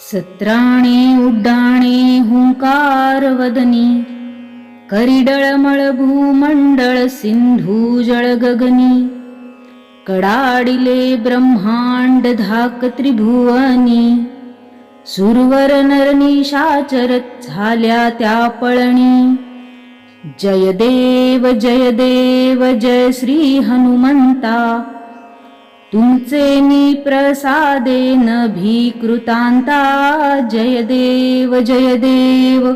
सत्राणे उड्डाणे हुंकार वदनी करिडळमळ भूमंडळ सिंधू जळ गगनी कडाडिले ब्रह्मांड धाक त्रिभुवनी सुरवर नरनिशाचर झाल्या त्या पळणी जय देव जय देव जय श्री हनुमंता तुमचे मी प्रसादेन भीकृतांता जय देव जय देव.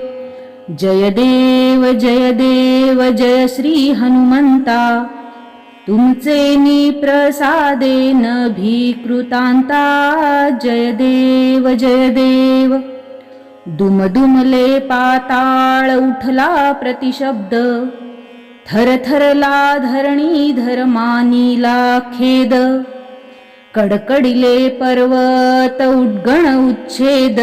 जय देव जय देव जय श्री हनुमंता. तुमचे मी प्रसादेन भीकृतांता जय देव जय देव. दुमदुमले पाताळ उठला प्रतिशब्द. थरथरला धरणी धर्मानीला खेद. कडकडीले पर्वत उड्गण उच्छेद.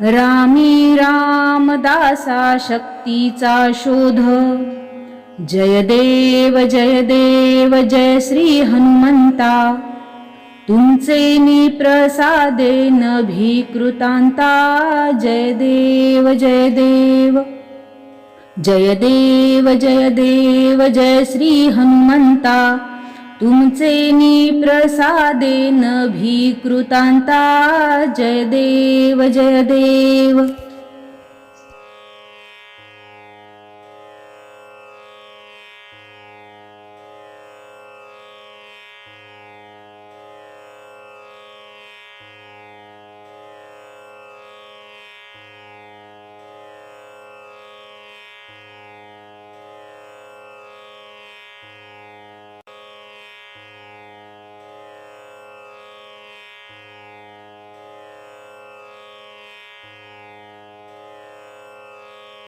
रामी रामदासा शक्तीचा शोध. जय देव जय देव जय श्री हनुमंता. तुमचे मी प्रसादेन भीकृतांता जय देव जय देव. जय देव जय देव जय श्री हनुमंता. तुमचे मी प्रसादेन भीकृतांता जय देव जय देव।